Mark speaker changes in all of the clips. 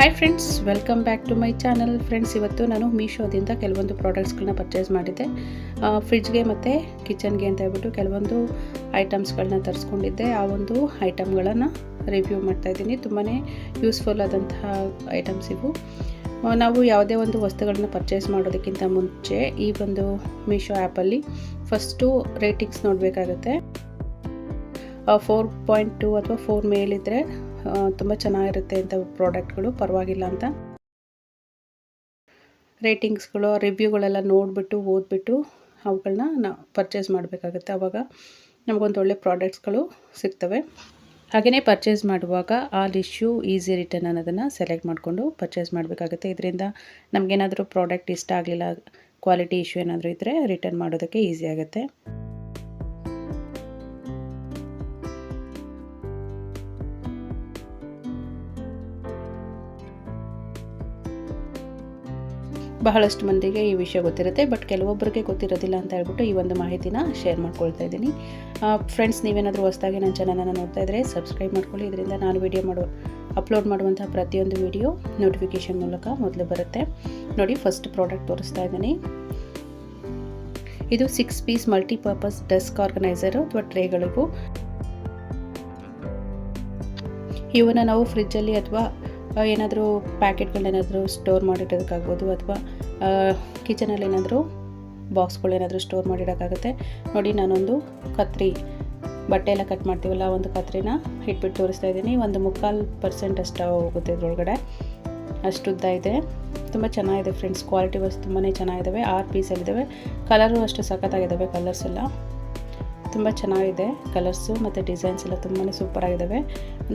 Speaker 1: Hi friends welcome back to my channel friends ಇವತ್ತು ನಾನು ಮೀಶೋದಿಂದ ಕೆಲವೊಂದು ಪ್ರಾಡಕ್ಟ್ಸ್ಗಳನ್ನ ಪರ್ಚೇಸ್ ಮಾಡಿದ್ದೆ. ಫ್ರಿಡ್ಜ್ಗೆ ಮತ್ತು ಕಿಚನ್ಗೆ ಅಂತ ಹೇಳ್ಬಿಟ್ಟು ಕೆಲವೊಂದು ಐಟಮ್ಸ್ಗಳನ್ನ ತರಿಸ್ಕೊಂಡಿದ್ದೆ. ಆ ಒಂದು ಐಟಮ್ಗಳನ್ನು ರಿವ್ಯೂ ಮಾಡ್ತಾಯಿದ್ದೀನಿ ತುಂಬಾ ಯೂಸ್ಫುಲ್ ಆದಂತಹ ಐಟಮ್ಸ್ ಇವು. ನಾವು ಯಾವುದೇ ಒಂದು ವಸ್ತುಗಳನ್ನ ಪರ್ಚೇಸ್ ಮಾಡೋದಕ್ಕಿಂತ ಮುಂಚೆ ಈ ಒಂದು ಮೀಶೋ ಆ್ಯಪಲ್ಲಿ ಫಸ್ಟು ರೇಟಿಂಗ್ಸ್ ನೋಡಬೇಕಾಗತ್ತೆ. ಫೋರ್ ಪಾಯಿಂಟ್ ಟು ಅಥವಾ ಫೋರ್ ಮೇಲಿದ್ದರೆ ತುಂಬ ಚೆನ್ನಾಗಿರುತ್ತೆ ಅಂತ ಪ್ರಾಡಕ್ಟ್ಗಳು. ಪರವಾಗಿಲ್ಲ ಅಂತ. ರೇಟಿಂಗ್ಸ್ಗಳು, ರಿವ್ಯೂಗಳೆಲ್ಲ ನೋಡಿಬಿಟ್ಟು, ಓದ್ಬಿಟ್ಟು ಅವುಗಳನ್ನ ನಾವು ಪರ್ಚೇಸ್ ಮಾಡಬೇಕಾಗುತ್ತೆ. ಆವಾಗ ನಮಗೊಂದು ಒಳ್ಳೆ ಪ್ರಾಡಕ್ಟ್ಸ್ಗಳು ಸಿಗ್ತವೆ. ಹಾಗೆಯೇ ಪರ್ಚೇಸ್ ಮಾಡುವಾಗ ಆಲ್ ಇಶ್ಯೂ ಈಸಿ ರಿಟರ್ನ್ ಅನ್ನೋದನ್ನು ಸೆಲೆಕ್ಟ್ ಮಾಡಿಕೊಂಡು ಪರ್ಚೇಸ್ ಮಾಡಬೇಕಾಗುತ್ತೆ. ಇದರಿಂದ ನಮಗೇನಾದರೂ ಪ್ರಾಡಕ್ಟ್ ಇಷ್ಟ ಆಗಲಿಲ್ಲ ಕ್ವಾಲಿಟಿ ಇಶ್ಯೂ ಏನಾದರೂ ಇದ್ದರೆ ರಿಟರ್ನ್ ಮಾಡೋದಕ್ಕೆ ಈಸಿ ಆಗುತ್ತೆ. ಬಹಳಷ್ಟು ಮಂದಿಗೆ ಈ ವಿಷಯ ಗೊತ್ತಿರುತ್ತೆ, ಬಟ್ ಕೆಲವೊಬ್ಬರಿಗೆ ಗೊತ್ತಿರೋದಿಲ್ಲ ಅಂತ ಹೇಳ್ಬಿಟ್ಟು ಈ ಒಂದು ಮಾಹಿತಿನ ಶೇರ್ ಮಾಡ್ಕೊಳ್ತಾ ಇದ್ದೀನಿ. ಫ್ರೆಂಡ್ಸ್ ನೀವೇನಾದರೂ ಹೊಸದಾಗಿ ನನ್ನ ಚಾನಲನ್ನು ನೋಡ್ತಾ ಇದ್ದರೆ ಸಬ್ಸ್ಕ್ರೈಬ್ ಮಾಡ್ಕೊಳ್ಳಿ. ಇದರಿಂದ ನಾನು ವಿಡಿಯೋ ಮಾಡೋ ಅಪ್ಲೋಡ್ ಮಾಡುವಂಥ ಪ್ರತಿಯೊಂದು ವಿಡಿಯೋ ನೋಟಿಫಿಕೇಷನ್ ಮೂಲಕ ಮೊದಲು ಬರುತ್ತೆ. ನೋಡಿ ಫಸ್ಟ್ ಪ್ರಾಡಕ್ಟ್ ತೋರಿಸ್ತಾ ಇದ್ದೀನಿ. ಇದು six piece multipurpose desk organiser ಅಥವಾ ಟ್ರೇಗಳಿಗೂ ಇವನ್ನು ನಾವು ಫ್ರಿಜ್ಜಲ್ಲಿ ಅಥವಾ ಏನಾದರೂ ಪ್ಯಾಕೆಟ್ಗಳನ್ನೇನಾದರೂ ಸ್ಟೋರ್ ಮಾಡಿಡೋದಕ್ಕಾಗ್ಬೋದು ಅಥವಾ ಕಿಚನಲ್ಲಿ ಏನಾದರೂ ಬಾಕ್ಸ್ಗಳು ಏನಾದರೂ ಸ್ಟೋರ್ ಮಾಡಿಡೋಕ್ಕಾಗುತ್ತೆ. ನೋಡಿ, ನಾನೊಂದು ಕತ್ರಿ, ಬಟ್ಟೆ ಎಲ್ಲ ಕಟ್ ಮಾಡ್ತೀವಲ್ಲ, ಒಂದು ಕತ್ರಿನ ಇಟ್ಬಿಟ್ಟು ತೋರಿಸ್ತಾ ಇದ್ದೀನಿ. ಒಂದು ಮುಕ್ಕಾಲು ಪರ್ಸೆಂಟ್ ಅಷ್ಟು ಹೋಗುತ್ತೆ ಇದ್ರೊಳಗಡೆ. ಅಷ್ಟು ಉದ್ದ ಇದೆ. ತುಂಬ ಚೆನ್ನಾಗಿದೆ ಫ್ರೆಂಡ್ಸ್. ಕ್ವಾಲಿಟಿ ವಸ್ತು ತುಂಬಾ ಚೆನ್ನಾಗಿದ್ದಾವೆ ಆರು ಪೀಸಲ್ಲಿದ್ದಾವೆ ಕಲರು ಅಷ್ಟು ಸಖತ್ತಾಗಿದ್ದಾವೆ ಕಲರ್ಸ್ ಎಲ್ಲ. ತುಂಬ ಚೆನ್ನಾಗಿದೆ. ಕಲರ್ಸು ಮತ್ತು ಡಿಸೈನ್ಸ್ ಎಲ್ಲ ತುಂಬಾ ಸೂಪರಾಗಿದ್ದಾವೆ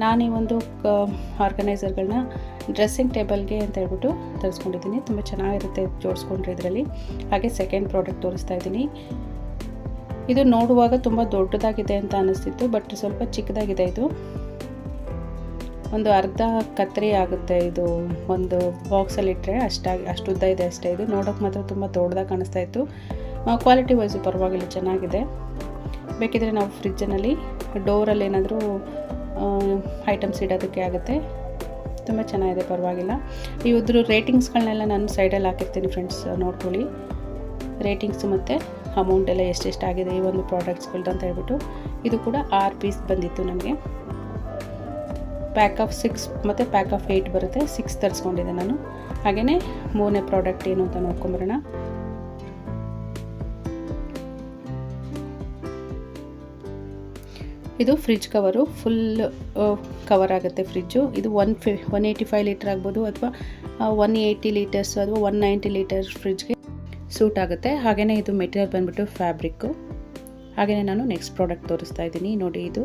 Speaker 1: ನಾನು ಈ ಒಂದು ಕ ಆರ್ಗನೈಸರ್ಗಳನ್ನ ಡ್ರೆಸ್ಸಿಂಗ್ ಟೇಬಲ್ಗೆ ಅಂತ ಹೇಳ್ಬಿಟ್ಟು ತರಿಸ್ಕೊಂಡಿದ್ದೀನಿ. ತುಂಬ ಚೆನ್ನಾಗಿರುತ್ತೆ ಜೋಡಿಸ್ಕೊಂಡ್ರೆ ಇದರಲ್ಲಿ. ಹಾಗೆ ಸೆಕೆಂಡ್ ಪ್ರಾಡಕ್ಟ್ ತೋರಿಸ್ತಾ ಇದ್ದೀನಿ. ಇದು ನೋಡುವಾಗ ತುಂಬ ದೊಡ್ಡದಾಗಿದೆ ಅಂತ ಅನ್ನಿಸ್ತಿತ್ತು ಬಟ್ ಸ್ವಲ್ಪ ಚಿಕ್ಕದಾಗಿದೆ ಇದು. ಒಂದು ಅರ್ಧ ಕತ್ತರಿ ಆಗುತ್ತೆ ಇದು. ಒಂದು ಬಾಕ್ಸಲ್ಲಿ ಇಟ್ಟರೆ ಅಷ್ಟಾಗಿ ಅಷ್ಟು ಉದ್ದ ಇದೆ ಅಷ್ಟೇ ಇದು. ನೋಡೋಕೆ ಮಾತ್ರ ತುಂಬ ದೊಡ್ಡದಾಗಿ ಕಾಣಿಸ್ತಾ ಇತ್ತು. ಕ್ವಾಲಿಟಿ ವೈಸು ಪರವಾಗಿಲ್ಲ, ಚೆನ್ನಾಗಿದೆ. ಬೇಕಿದ್ರೆ ನಾವು ಫ್ರಿಜ್ಜಿನಲ್ಲಿ ಡೋರಲ್ಲಿ ಏನಾದರೂ ಐಟಮ್ಸ್ ಇಡೋದಕ್ಕೆ ಆಗುತ್ತೆ. ತುಂಬ ಚೆನ್ನಾಗಿದೆ, ಪರವಾಗಿಲ್ಲ. ಇವ್ರದ್ದು ರೇಟಿಂಗ್ಸ್ಗಳನ್ನೆಲ್ಲ ನಾನು ಸೈಡಲ್ಲಿ ಹಾಕಿರ್ತೀನಿ ಫ್ರೆಂಡ್ಸ್ ನೋಡ್ಕೊಳ್ಳಿ. ರೇಟಿಂಗ್ಸು ಮತ್ತು ಅಮೌಂಟ್ ಎಲ್ಲ ಎಷ್ಟೆಷ್ಟು ಆಗಿದೆ ಈ ಒಂದು ಪ್ರಾಡಕ್ಟ್ಸ್ಗಳ್ದು ಅಂತ ಹೇಳ್ಬಿಟ್ಟು. ಇದು ಕೂಡ ಆರು ಪೀಸ್ ಬಂದಿತ್ತು ನನಗೆ ಪ್ಯಾಕ್ ಆಫ್ ಸಿಕ್ಸ್ ಮತ್ತು ಪ್ಯಾಕ್ ಆಫ್ ಏಯ್ಟ್ ಬರುತ್ತೆ. ಸಿಕ್ಸ್ ತರಿಸ್ಕೊಂಡಿದ್ದೆ ನಾನು. ಹಾಗೆಯೇ ಮೂರನೇ ಪ್ರಾಡಕ್ಟ್ ಏನು ಅಂತ ನೋಡ್ಕೊಂಬರೋಣ. ಇದು ಫ್ರಿಜ್ ಕವರು ಫುಲ್ ಕವರ್ ಆಗುತ್ತೆ ಫ್ರಿಜ್ಜು ಇದು ಒನ್ ಫಿ ಒನ್ ಏಯ್ಟಿ ಫೈವ್ ಲೀಟರ್ ಆಗ್ಬೋದು ಅಥವಾ ಒನ್ ಏಯ್ಟಿ ಲೀಟರ್ಸ್ ಅಥವಾ ಒನ್ ನೈಂಟಿ ಲೀಟರ್ ಫ್ರಿಜ್ಗೆ ಸೂಟ್ ಆಗುತ್ತೆ. ಹಾಗೆಯೇ ಇದು ಮೆಟೀರಿಯಲ್ ಬಂದುಬಿಟ್ಟು ಫ್ಯಾಬ್ರಿಕ್ಕು ಹಾಗೆಯೇ ನಾನು ನೆಕ್ಸ್ಟ್ ಪ್ರಾಡಕ್ಟ್ ತೋರಿಸ್ತಾ ಇದ್ದೀನಿ. ನೋಡಿ ಇದು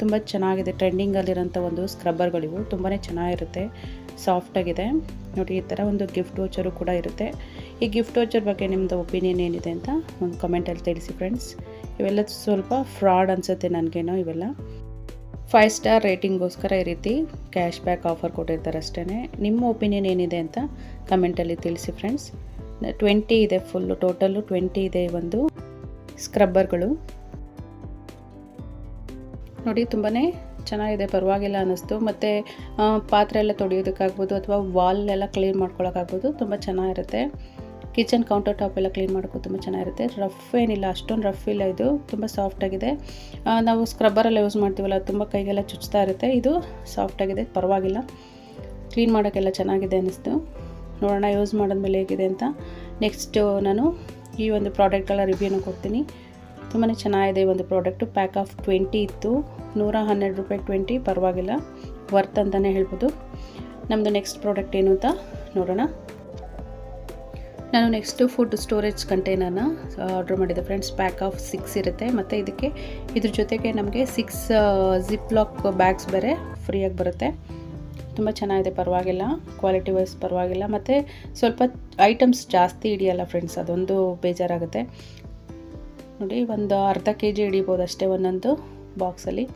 Speaker 1: ತುಂಬ ಚೆನ್ನಾಗಿದೆ. ಟ್ರೆಂಡಿಂಗಲ್ಲಿರೋಂಥ ಒಂದು ಸ್ಕ್ರಬ್ಬರ್ಗಳಿವು ತುಂಬಾ ಚೆನ್ನಾಗಿರುತ್ತೆ. ಸಾಫ್ಟಾಗಿದೆ ನೋಡಿ, ಈ ಥರ ಒಂದು ಗಿಫ್ಟ್ ವೋಚರು ಕೂಡ ಇರುತ್ತೆ. ಈ ಗಿಫ್ಟ್ ವಾಚರ್ ಬಗ್ಗೆ ನಿಮ್ಮದು ಒಪಿನಿಯನ್ ಏನಿದೆ ಅಂತ ಒಂದು ಕಮೆಂಟಲ್ಲಿ ತಿಳಿಸಿ ಫ್ರೆಂಡ್ಸ್ ಇವೆಲ್ಲ ಸ್ವಲ್ಪ ಫ್ರಾಡ್ ಅನಿಸುತ್ತೆ ನನಗೇನೋ ಇವೆಲ್ಲ. ಫೈವ್ ಸ್ಟಾರ್ ರೇಟಿಂಗ್ಗೋಸ್ಕರ ಈ ರೀತಿ ಕ್ಯಾಶ್ ಬ್ಯಾಕ್ ಆಫರ್ ಕೊಟ್ಟಿರ್ತಾರೆ ಅಷ್ಟೇ ನಿಮ್ಮ ಒಪಿನಿಯನ್ ಏನಿದೆ ಅಂತ ಕಮೆಂಟಲ್ಲಿ ತಿಳಿಸಿ ಫ್ರೆಂಡ್ಸ್ ಟ್ವೆಂಟಿ ಇದೆ ಫುಲ್ಲು ಟೋಟಲ್ಲು ಟ್ವೆಂಟಿ ಇದೆ ಒಂದು ಸ್ಕ್ರಬ್ಬರ್ಗಳು ನೋಡಿ ತುಂಬಾ ಚೆನ್ನಾಗಿದೆ, ಪರವಾಗಿಲ್ಲ ಅನ್ನಿಸ್ತು. ಮತ್ತು ಪಾತ್ರೆ ಎಲ್ಲ ತೊಡೆಯೋದಕ್ಕಾಗ್ಬೋದು ಅಥವಾ ವಾಲ್ ಎಲ್ಲ ಕ್ಲೀನ್ ಮಾಡ್ಕೊಳ್ಳೋಕ್ಕಾಗ್ಬೋದು ತುಂಬ ಚೆನ್ನಾಗಿರುತ್ತೆ. ಕಿಚನ್ ಕೌಂಟರ್ ಟಾಪ್ ಎಲ್ಲ ಕ್ಲೀನ್ ಮಾಡೋಕ್ಕೂ ತುಂಬ ಚೆನ್ನಾಗಿರುತ್ತೆ. ರಫ್ ಏನಿಲ್ಲ, ಅಷ್ಟೊಂದು ರಫ್ ಇಲ್ಲ ಇದು. ತುಂಬ ಸಾಫ್ಟಾಗಿದೆ ನಾವು ಸ್ಕ್ರಬ್ಬರೆಲ್ಲ ಯೂಸ್ ಮಾಡ್ತೀವಲ್ಲ ತುಂಬ ಕೈಗೆಲ್ಲ ಚುಚ್ತಾ ಇರುತ್ತೆ. ಇದು ಸಾಫ್ಟಾಗಿದೆ ಪರವಾಗಿಲ್ಲ. ಕ್ಲೀನ್ ಮಾಡೋಕ್ಕೆಲ್ಲ ಚೆನ್ನಾಗಿದೆ ಅನ್ನಿಸ್ತು. ನೋಡೋಣ ಯೂಸ್ ಮಾಡಿದ್ಮೇಲೆ ಹೇಗಿದೆ ಅಂತ. ನೆಕ್ಸ್ಟು ನಾನು ಈ ಒಂದು ಪ್ರಾಡಕ್ಟ್ಗಳ ರಿವ್ಯೂನ ಕೊಡ್ತೀನಿ. ತುಂಬಾ ಚೆನ್ನಾಗಿದೆ ಒಂದು ಪ್ರಾಡಕ್ಟು ಪ್ಯಾಕ್ ಆಫ್ ಟ್ವೆಂಟಿ ಇತ್ತು. ನೂರ ಹನ್ನೆರಡು ರೂಪಾಯಿ ಟ್ವೆಂಟಿ ಪರವಾಗಿಲ್ಲ. ವರ್ತ್ ಅಂತಲೇ ಹೇಳ್ಬೋದು. ನಮ್ಮದು ನೆಕ್ಸ್ಟ್ ಪ್ರಾಡಕ್ಟ್ ಏನು ಅಂತ ನೋಡೋಣ. ನಾನು ನೆಕ್ಸ್ಟು ಫುಡ್ ಸ್ಟೋರೇಜ್ ಕಂಟೈನರ್ನ ಆರ್ಡ್ರ್ ಮಾಡಿದ್ದೆ. ಫ್ರೆಂಡ್ಸ್ ಪ್ಯಾಕ್ ಆಫ್ ಸಿಕ್ಸ್ ಇರುತ್ತೆ. ಮತ್ತು ಇದಕ್ಕೆ, ಇದ್ರ ಜೊತೆಗೆ ನಮಗೆ ಸಿಕ್ಸ್ ಜಿಪ್ ಲಾಕ್ ಬ್ಯಾಗ್ಸ್ ಬೇರೆ ಫ್ರೀಯಾಗಿ ಬರುತ್ತೆ. ತುಂಬ ಚೆನ್ನಾಗಿದೆ, ಪರವಾಗಿಲ್ಲ. ಕ್ವಾಲಿಟಿ ವೈಸ್ ಪರವಾಗಿಲ್ಲ. ಮತ್ತು ಸ್ವಲ್ಪ ಐಟಮ್ಸ್ ಜಾಸ್ತಿ ಹಿಡಿಯಲ್ಲ ಫ್ರೆಂಡ್ಸ್, ಅದೊಂದು ಬೇಜಾರಾಗುತ್ತೆ. ನೋಡಿ, ಒಂದು ಅರ್ಧ ಕೆ ಜಿ ಹಿಡಿಬೋದು ಅಷ್ಟೇ ಒಂದೊಂದು ಬಾಕ್ಸಲ್ಲಿ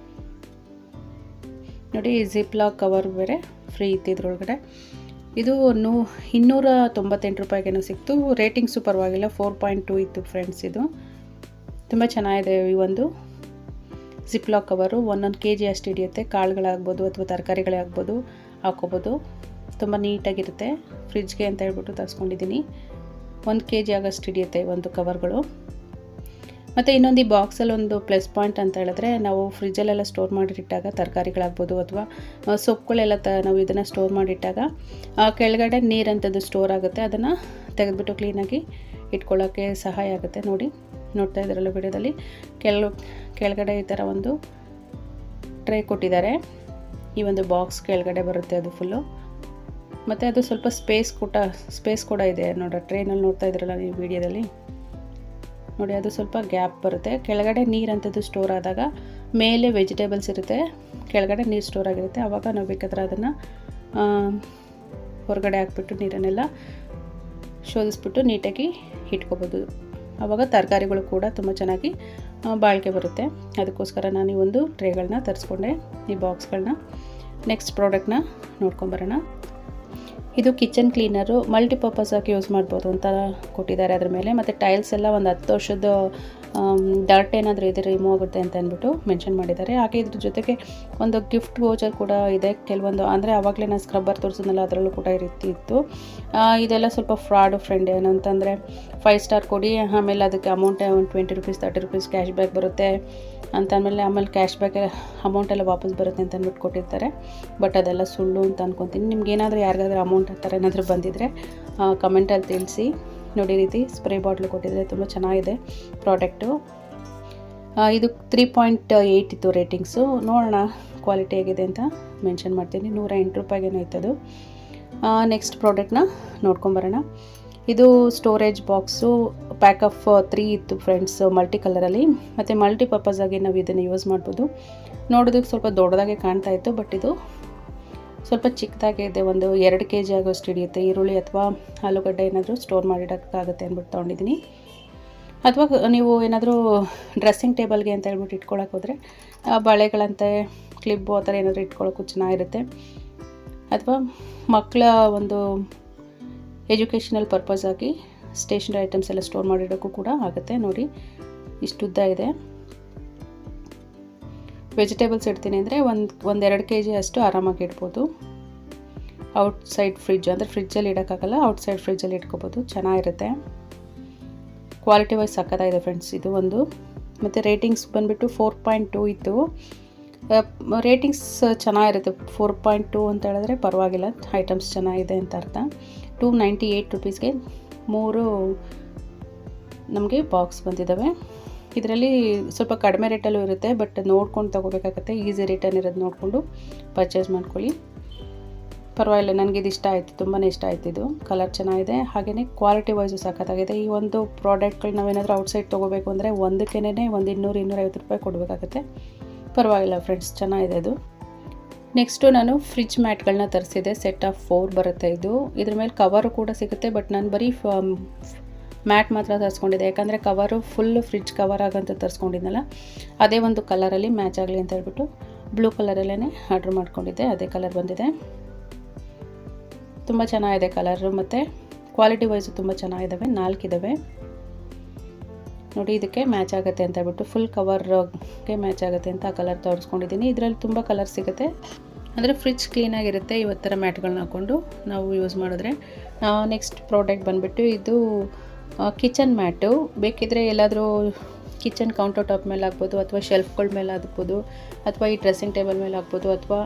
Speaker 1: ನೋಡಿ ಜಿಪ್ ಲಾಕ್ ಕವರ್ ಬೇರೆ ಫ್ರೀ ಇತ್ತು ಇದ್ರೊಳಗಡೆ. ಇದು ನೂ ಇನ್ನೂರ ತೊಂಬತ್ತೆಂಟು ರೂಪಾಯಿಗೇನೋ ಸಿಕ್ತು. ರೇಟಿಂಗ್ಸು ಪರವಾಗಿಲ್ಲ ಫೋರ್ ಪಾಯಿಂಟ್ ಟೂ ಇತ್ತು ಫ್ರೆಂಡ್ಸ್ ಇದು. ತುಂಬ ಚೆನ್ನಾಗಿದೆ ಈ ಒಂದು ಸಿಪ್ಲಾಕ್ ಕವರು ಒಂದೊಂದು ಕೆ ಜಿ ಅಷ್ಟು ಹಿಡಿಯುತ್ತೆ. ಕಾಳುಗಳಾಗ್ಬೋದು ಅಥವಾ ತರಕಾರಿಗಳೇ ಆಗ್ಬೋದು ಹಾಕೋಬೋದು ತುಂಬ ನೀಟಾಗಿರುತ್ತೆ. ಫ್ರಿಜ್ಗೆ ಅಂತ ಹೇಳ್ಬಿಟ್ಟು ತರಿಸ್ಕೊಂಡಿದ್ದೀನಿ. ಒಂದು ಕೆ ಜಿ ಆಗೋಷ್ಟು ಹಿಡಿಯುತ್ತೆ ಒಂದು ಕವರ್ಗಳು ಮತ್ತು ಇನ್ನೊಂದು ಈ ಬಾಕ್ಸಲ್ಲಿ ಒಂದು ಪ್ಲಸ್ ಪಾಯಿಂಟ್ ಅಂತ ಹೇಳಿದ್ರೆ ನಾವು ಫ್ರಿಜ್ಜಲ್ಲೆಲ್ಲ ಸ್ಟೋರ್ ಮಾಡಿಟ್ಟಾಗ ತರಕಾರಿಗಳಾಗ್ಬೋದು ಅಥವಾ ಸೊಪ್ಪುಗಳೆಲ್ಲ ತ, ನಾವು ಇದನ್ನು ಸ್ಟೋರ್ ಮಾಡಿಟ್ಟಾಗ ಕೆಳಗಡೆ ನೀರಂಥದ್ದು ಸ್ಟೋರ್ ಆಗುತ್ತೆ. ಅದನ್ನು ತೆಗೆದುಬಿಟ್ಟು ಕ್ಲೀನಾಗಿ ಇಟ್ಕೊಳ್ಳೋಕ್ಕೆ ಸಹಾಯ ಆಗುತ್ತೆ. ನೋಡಿ, ನೋಡ್ತಾ ಇದ್ರಲ್ಲ ವಿಡಿಯೋದಲ್ಲಿ? ಕೆಳ, ಕೆಳಗಡೆ ಈ ಥರ ಒಂದು ಟ್ರೇ ಕೊಟ್ಟಿದ್ದಾರೆ. ಈ ಒಂದು ಬಾಕ್ಸ್ ಕೆಳಗಡೆ ಬರುತ್ತೆ ಅದು ಫುಲ್ಲು ಮತ್ತು ಅದು ಸ್ವಲ್ಪ ಸ್ಪೇಸ್ ಕೂಡ ಸ್ಪೇಸ್ ಕೂಡ ಇದೆ ನೋಡಿ ಟ್ರೈನಲ್ಲಿ ನೋಡ್ತಾ ಇದ್ರಲ್ಲ ನೀವು ವಿಡಿಯೋದಲ್ಲಿ? ನೋಡಿ, ಅದು ಸ್ವಲ್ಪ ಗ್ಯಾಪ್ ಬರುತ್ತೆ. ಕೆಳಗಡೆ ನೀರಂಥದ್ದು ಸ್ಟೋರ್ ಆದಾಗ ಮೇಲೆ ವೆಜಿಟೇಬಲ್ಸ್ ಇರುತ್ತೆ. ಕೆಳಗಡೆ ನೀರು ಸ್ಟೋರ್ ಆಗಿರುತ್ತೆ. ಆವಾಗ ನಾವು ಬೇಕಾದ್ರೆ ಅದನ್ನು ಹೊರಗಡೆ ಹಾಕ್ಬಿಟ್ಟು ನೀರನ್ನೆಲ್ಲ ಶೋಧಿಸ್ಬಿಟ್ಟು ನೀಟಾಗಿ ಇಟ್ಕೋಬೋದು. ಆವಾಗ ತರಕಾರಿಗಳು ಕೂಡ ತುಂಬ ಚೆನ್ನಾಗಿ ಬಾಳಿಕೆ ಬರುತ್ತೆ. ಅದಕ್ಕೋಸ್ಕರ ನಾನು ಈ ಒಂದು ಟ್ರೇಗಳನ್ನ ತರಿಸ್ಕೊಂಡೆ. ಈ ಬಾಕ್ಸ್ಗಳನ್ನ ನೆಕ್ಸ್ಟ್ ಪ್ರಾಡಕ್ಟ್ನ ನೋಡ್ಕೊಂಬರೋಣ ಇದು ಕಿಚನ್ ಕ್ಲೀನರು ಮಲ್ಟಿಪರ್ಪಸ್ ಆಗಿ ಯೂಸ್ ಮಾಡ್ಬೋದು ಅಂತ ಕೊಟ್ಟಿದ್ದಾರೆ ಅದ್ರ ಮೇಲೆ. ಮತ್ತು ಟೈಲ್ಸ್ ಎಲ್ಲ ಒಂದು ಹತ್ತು ವರ್ಷದ ಡರ್ಟ್ ಏನಾದರೂ ಇದೆ ರಿಮೂವ್ ಆಗುತ್ತೆ ಅಂತ ಅಂದ್ಬಿಟ್ಟು ಮೆನ್ಷನ್ ಮಾಡಿದ್ದಾರೆ. ಹಾಗೆ ಇದ್ರ ಜೊತೆಗೆ ಒಂದು ಗಿಫ್ಟ್ ವೋಚರ್ ಕೂಡ ಇದೆ. ಕೆಲವೊಂದು ಅಂದರೆ ಆವಾಗಲೇ ನಾನು ಸ್ಕ್ರಬ್ಬರ್ ತೋರಿಸಿದ್ನಲ್ಲ, ಅದರಲ್ಲೂ ಕೂಡ ಈ ರೀತಿ ಇತ್ತು. ಇದೆಲ್ಲ ಸ್ವಲ್ಪ ಫ್ರಾಡ್ ಫ್ರೆಂಡ್ ಏನಂತಂದರೆ ಫೈವ್ ಸ್ಟಾರ್ ಕೊಡಿ, ಆಮೇಲೆ ಅದಕ್ಕೆ ಅಮೌಂಟ್ ಒಂದು twenty rupees thirty rupees cash back ಬರುತ್ತೆ ಅಂತ ಆಮೇಲೆ ಆಮೇಲೆ ಕ್ಯಾಶ್ ಬ್ಯಾಕ್ ಅಮೌಂಟ್ ಎಲ್ಲ ವಾಪಸ್ ಬರುತ್ತೆ ಅಂತ ಅಂದ್ಬಿಟ್ಟು ಕೊಟ್ಟಿರ್ತಾರೆ. ಬಟ್ ಅದೆಲ್ಲ ಸುಳ್ಳು ಅಂತ ಅನ್ಕೊತೀನಿ. ನಿಮ್ಗೆ ಏನಾದರೂ ಯಾರಿಗಾದ್ರೂ ಅಮೌಂಟ್ ಆ ಥರ ಏನಾದರೂ ಬಂದಿದ್ದರೆ ಕಮೆಂಟಲ್ಲಿ ತಿಳಿಸಿ. ನೋಡಿ ರೀತಿ, ಸ್ಪ್ರೇ ಬಾಟ್ಲು ಕೊಟ್ಟಿದ್ದಾರೆ ತುಂಬ ಚೆನ್ನಾಗಿದೆ ಪ್ರಾಡಕ್ಟು. ಇದು ತ್ರೀ ಪಾಯಿಂಟ್ ಏಯ್ಟ್ ಇತ್ತು ರೇಟಿಂಗ್ಸು. ನೋಡೋಣ ಕ್ವಾಲಿಟಿ ಆಗಿದೆ ಅಂತ ಮೆನ್ಷನ್ ಮಾಡ್ತೀನಿ. ನೂರ ಎಂಟು ರೂಪಾಯಿಗೇನೋ ಇತ್ತದು. ನೆಕ್ಸ್ಟ್ ಪ್ರಾಡಕ್ಟ್ನ ನೋಡ್ಕೊಂಬರೋಣ ಇದು storage box. Pack of three ಇತ್ತು ಫ್ರೆಂಡ್ಸ್, ಮಲ್ಟಿ ಕಲರಲ್ಲಿ. ಮತ್ತು ಮಲ್ಟಿ ಪರ್ಪಸ್ ಆಗಿ ನಾವು ಇದನ್ನು ಯೂಸ್ ಮಾಡ್ಬೋದು. ನೋಡೋದಕ್ಕೆ ಸ್ವಲ್ಪ ದೊಡ್ಡದಾಗೆ ಕಾಣ್ತಾ ಇತ್ತು, ಬಟ್ ಇದು ಸ್ವಲ್ಪ ಚಿಕ್ಕದಾಗೇ ಇದೆ, ಒಂದು ಎರಡು ಕೆ ಜಿ ಆಗೋಷ್ಟು ಹಿಡಿಯುತ್ತೆ. ಈರುಳ್ಳಿ ಅಥವಾ ಆಲೂಗಡ್ಡೆ ಏನಾದರೂ ಸ್ಟೋರ್ ಮಾಡಿಡೋಕ್ಕಾಗುತ್ತೆ ಅಂದ್ಬಿಟ್ಟು ತೊಗೊಂಡಿದ್ದೀನಿ. ಅಥವಾ ನೀವು ಏನಾದರೂ ಡ್ರೆಸ್ಸಿಂಗ್ ಟೇಬಲ್ಗೆ ಅಂತ ಹೇಳ್ಬಿಟ್ಟು ಇಟ್ಕೊಳಕ್ಕೆ ಹೋದರೆ ಬಳೆಗಳಂತೆ ಕ್ಲಿಪ್ಪು ಆ ಥರ ಏನಾದರೂ ಇಟ್ಕೊಳ್ಳೋಕ್ಕೂ ಚೆನ್ನಾಗಿರುತ್ತೆ. ಅಥವಾ ಮಕ್ಕಳ ಒಂದು ಎಜುಕೇಷನಲ್ ಪರ್ಪಸ್ ಆಗಿ ಸ್ಟೇಷನರಿ ಐಟಮ್ಸ್ ಎಲ್ಲ ಸ್ಟೋರ್ ಮಾಡಿಡೋಕ್ಕೂ ಕೂಡ ಆಗುತ್ತೆ. ನೋಡಿ ಇಷ್ಟು ಉದ್ದ ಇದೆ. ವೆಜಿಟೇಬಲ್ಸ್ ಇಡ್ತೀನಿ ಅಂದರೆ ಒಂದು, ಒಂದೆರಡು ಕೆ ಜಿ ಅಷ್ಟು ಆರಾಮಾಗಿ ಇಡ್ಬೋದು. ಔಟ್ಸೈಡ್ ಫ್ರಿಜ್ ಅಂದರೆ ಫ್ರಿಜ್ಜಲ್ಲಿ ಇಡೋಕ್ಕಾಗಲ್ಲ, ಔಟ್ಸೈಡ್ ಫ್ರಿಜ್ಜಲ್ಲಿ ಇಟ್ಕೋಬೋದು. ಚೆನ್ನಾಗಿರುತ್ತೆ. ಕ್ವಾಲಿಟಿ ವೈಸ್ ಸಕ್ಕತ್ತಾಗಿದೆ ಫ್ರೆಂಡ್ಸ್ ಇದು ಒಂದು. ಮತ್ತು ರೇಟಿಂಗ್ಸ್ ಬಂದುಬಿಟ್ಟು ಫೋರ್ ಪಾಯಿಂಟ್ ಟೂ ಇತ್ತು. ರೇಟಿಂಗ್ಸ್ ಚೆನ್ನಾಗಿರುತ್ತೆ. ಫೋರ್ ಪಾಯಿಂಟ್ ಟೂ ಅಂತ ಹೇಳಿದ್ರೆ ಪರವಾಗಿಲ್ಲ, ಐಟಮ್ಸ್ ಚೆನ್ನಾಗಿದೆ ಅಂತ ಅರ್ಥ. ಟೂ ನೈಂಟಿ ಏಯ್ಟ್ ರುಪೀಸ್ಗೆ ಮೂರು ನಮಗೆ ಬಾಕ್ಸ್ ಬಂದಿದ್ದಾವೆ. ಇದರಲ್ಲಿ ಸ್ವಲ್ಪ ಕಡಿಮೆ ರೇಟಲ್ಲೂ ಇರುತ್ತೆ, ಬಟ್ ನೋಡ್ಕೊಂಡು ತೊಗೋಬೇಕಾಗತ್ತೆ. ಈಸಿ ರಿಟರ್ನ್ ಇರೋದು ನೋಡಿಕೊಂಡು ಪರ್ಚೇಸ್ ಮಾಡ್ಕೊಳ್ಳಿ. ಪರವಾಗಿಲ್ಲ, ನನಗೆ ಇದು ಇಷ್ಟ ಆಯಿತು ತುಂಬಾ ಇಷ್ಟ ಆಯ್ತು ಇದು. ಕಲರ್ ಚೆನ್ನಾಗಿದೆ. ಹಾಗೆಯೇ ಕ್ವಾಲಿಟಿ ವೈಸು ಸಖತ್ತಾಗಿದೆ. ಈ ಒಂದು ಪ್ರಾಡಕ್ಟ್ಗಳು ನಾವೇನಾದರೂ ಔಟ್ಸೈಡ್ ತೊಗೋಬೇಕು ಅಂದರೆ ಒಂದಕ್ಕೇನೆ ಒಂದು ಇನ್ನೂರು, ಇನ್ನೂರೈವತ್ತು ರೂಪಾಯಿ ಕೊಡಬೇಕಾಗತ್ತೆ. ಪರವಾಗಿಲ್ಲ ಫ್ರೆಂಡ್ಸ್ ಚೆನ್ನಾಗಿದೆ ಅದು. ನೆಕ್ಸ್ಟು ನಾನು ಫ್ರಿಜ್ ಮ್ಯಾಟ್ಗಳನ್ನ ತರಿಸಿದೆ. ಸೆಟ್ ಆಫ್ ಫೋರ್ ಬರುತ್ತೆ ಇದು. ಇದ್ರ ಮೇಲೆ ಕವರು ಕೂಡ ಸಿಗುತ್ತೆ, ಬಟ್ ನಾನು ಬರೀ ಮ್ಯಾಟ್ ಮಾತ್ರ ತರಿಸ್ಕೊಂಡಿದ್ದೆ. ಯಾಕಂದರೆ ಕವರು ಫುಲ್ ಫ್ರಿಜ್ ಕವರ್ ಆಗಂತ ತರಿಸ್ಕೊಂಡಿದ್ನಲ್ಲ, ಅದೇ ಒಂದು ಕಲರಲ್ಲಿ ಮ್ಯಾಚ್ ಆಗಲಿ ಅಂತ ಹೇಳ್ಬಿಟ್ಟು ಬ್ಲೂ ಕಲರಲ್ಲೇ ಆರ್ಡ್ರ್ ಮಾಡ್ಕೊಂಡಿದ್ದೆ. ಅದೇ ಕಲರ್ ಬಂದಿದೆ. ತುಂಬ ಚೆನ್ನಾಗಿದೆ ಕಲರು ಮತ್ತು ಕ್ವಾಲಿಟಿ ವೈಸು ತುಂಬ ಚೆನ್ನಾಗಿದ್ದಾವೆ ನಾಲ್ಕಿದ್ದಾವೆ ನೋಡಿ ಇದಕ್ಕೆ ಮ್ಯಾಚ್ ಆಗುತ್ತೆ ಅಂತ ಹೇಳ್ಬಿಟ್ಟು ಫುಲ್ ಕವರ್ಗೆ ಮ್ಯಾಚ್ ಆಗುತ್ತೆ ಅಂತ ಆ ಕಲರ್ ತೋರಿಸ್ಕೊಂಡಿದ್ದೀನಿ. ಇದರಲ್ಲಿ ತುಂಬ ಕಲರ್ ಸಿಗುತ್ತೆ. ಅಂದರೆ ಫ್ರಿಜ್ ಕ್ಲೀನಾಗಿರುತ್ತೆ ಇವತ್ತರ ಮ್ಯಾಟ್ಗಳನ್ನ ಹಾಕ್ಕೊಂಡು ನಾವು ಯೂಸ್ ಮಾಡಿದ್ರೆ ನೆಕ್ಸ್ಟ್ ಪ್ರಾಡಕ್ಟ್ ಬಂದುಬಿಟ್ಟು ಇದು ಕಿಚನ್ ಮ್ಯಾಟು ಬೇಕಿದ್ದರೆ ಎಲ್ಲಾದರೂ ಕಿಚನ್ ಕೌಂಟರ್ ಟಾಪ್ ಮೇಲೆ ಹಾಕ್ಬೋದು, ಅಥವಾ ಶೆಲ್ಫ್ಗಳ ಮೇಲೆ ಹಾಕ್ಬೋದು, ಅಥವಾ ಈ ಡ್ರೆಸ್ಸಿಂಗ್ ಟೇಬಲ್ ಮೇಲೆ ಹಾಕ್ಬೋದು, ಅಥವಾ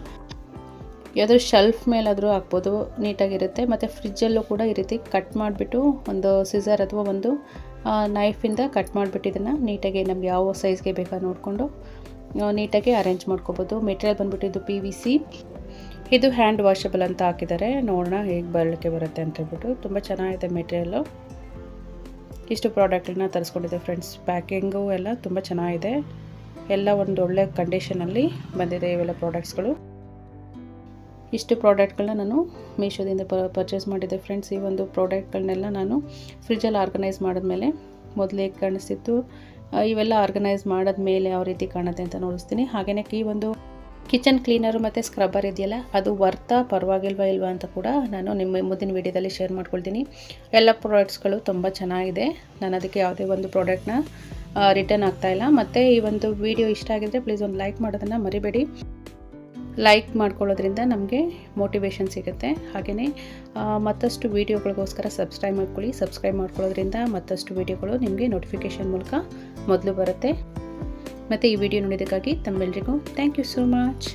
Speaker 1: ಯಾವುದಾದ್ರು ಶೆಲ್ಫ್ ಮೇಲಾದರೂ ಹಾಕ್ಬೋದು, ನೀಟಾಗಿರುತ್ತೆ. ಮತ್ತು ಫ್ರಿಜ್ಜಲ್ಲೂ ಕೂಡ ಈ ರೀತಿ ಕಟ್ ಮಾಡಿಬಿಟ್ಟು ಒಂದು ಸಿಸರ್ ಅಥವಾ ಒಂದು ನೈಫಿಂದ ಕಟ್ ಮಾಡಿಬಿಟ್ಟು ಇದನ್ನು ನೀಟಾಗಿ ನಮ್ಗೆ ಯಾವ ಸೈಜ್ಗೆ ಬೇಕಾ ನೋಡಿಕೊಂಡು ನೀಟಾಗಿ ಅರೇಂಜ್ ಮಾಡ್ಕೋಬೋದು. ಮೆಟೀರಿಯಲ್ ಬಂದ್ಬಿಟ್ಟು ಇದು ಪಿ ಇದು ಹ್ಯಾಂಡ್ ವಾಷಬಲ್ ಅಂತ ಹಾಕಿದ್ದಾರೆ. ನೋಡೋಣ ಹೇಗೆ ಬರಲಿಕ್ಕೆ ಬರುತ್ತೆ ಅಂತ ಹೇಳ್ಬಿಟ್ಟು. ತುಂಬ ಚೆನ್ನಾಗಿದೆ ಮೆಟೀರಿಯಲ್ಲು ಇಷ್ಟು ಪ್ರಾಡಕ್ಟನ್ನ ತರಿಸ್ಕೊಂಡಿದ್ದೆ ಫ್ರೆಂಡ್ಸ್. ಪ್ಯಾಕಿಂಗು ಎಲ್ಲ ತುಂಬ ಚೆನ್ನಾಗಿದೆ. ಎಲ್ಲ ಒಂದು ಒಳ್ಳೆ ಕಂಡೀಷನಲ್ಲಿ ಬಂದಿದೆ ಇವೆಲ್ಲ ಪ್ರಾಡಕ್ಟ್ಸ್ಗಳು. ಇಷ್ಟು ಪ್ರಾಡಕ್ಟ್ಗಳನ್ನ ನಾನು ಮೀಶೋದಿಂದ ಪರ್ಚೇಸ್ ಮಾಡಿದ್ದೆ ಫ್ರೆಂಡ್ಸ್. ಈ ಒಂದು ಪ್ರಾಡಕ್ಟ್ಗಳನ್ನೆಲ್ಲ ನಾನು ಫ್ರಿಜ್ಜಲ್ಲಿ ಆರ್ಗನೈಸ್ ಮಾಡಿದ್ಮೇಲೆ ಮೊದಲೇ ಕಾಣಿಸ್ತಿತ್ತು. ಇವೆಲ್ಲ ಆರ್ಗನೈಸ್ ಮಾಡಿದ್ಮೇಲೆ ಯಾವ ರೀತಿ ಕಾಣುತ್ತೆ ಅಂತ ನೋಡಿಸ್ತೀನಿ. ಹಾಗೆಯೇ ಈ ಒಂದು ಕಿಚನ್ ಕ್ಲೀನರು ಮತ್ತು ಸ್ಕ್ರಬ್ಬರ್ ಇದೆಯಲ್ಲ, ಅದು ವರ್ತಾ ಪರವಾಗಿಲ್ವಾ ಇಲ್ವಾ ಅಂತ ಕೂಡ ನಾನು ನಿಮ್ಮ ಮುಂದಿನ ವೀಡಿಯೋದಲ್ಲಿ ಶೇರ್ ಮಾಡ್ಕೊಳ್ತೀನಿ. ಎಲ್ಲ ಪ್ರಾಡಕ್ಟ್ಸ್ಗಳು ತುಂಬ ಚೆನ್ನಾಗಿದೆ. ನಾನು ಅದಕ್ಕೆ ಯಾವುದೇ ಒಂದು ಪ್ರಾಡಕ್ಟ್ನ ರಿಟರ್ನ್ ಆಗ್ತಾಯಿಲ್ಲ ಮತ್ತು ಈ ಒಂದು ವಿಡಿಯೋ ಇಷ್ಟ ಆಗಿದ್ದರೆ ಪ್ಲೀಸ್ ಒಂದು ಲೈಕ್ ಮಾಡೋದನ್ನು ಮರಿಬೇಡಿ. ಲೈಕ್ ಮಾಡ್ಕೊಳ್ಳೋದ್ರಿಂದ ನಮಗೆ ಮೋಟಿವೇಶನ್ ಸಿಗುತ್ತೆ. ಹಾಗೆಯೇ ಮತ್ತಷ್ಟು ವೀಡಿಯೋಗಳಿಗೋಸ್ಕರ ಸಬ್ಸ್ಕ್ರೈಬ್ ಮಾಡ್ಕೊಳ್ಳಿ. ಸಬ್ಸ್ಕ್ರೈಬ್ ಮಾಡ್ಕೊಳ್ಳೋದ್ರಿಂದ ಮತ್ತಷ್ಟು ವೀಡಿಯೋಗಳು ನಿಮಗೆ ನೋಟಿಫಿಕೇಷನ್ ಮೂಲಕ ಮೊದಲು ಬರುತ್ತೆ. ಮತ್ತು ಈ ವಿಡಿಯೋ ನೋಡಿದ್ದಕ್ಕಾಗಿ ತಮ್ಮೆಲ್ಲರಿಗೂ ಥ್ಯಾಂಕ್ ಯು ಸೋ ಮಚ್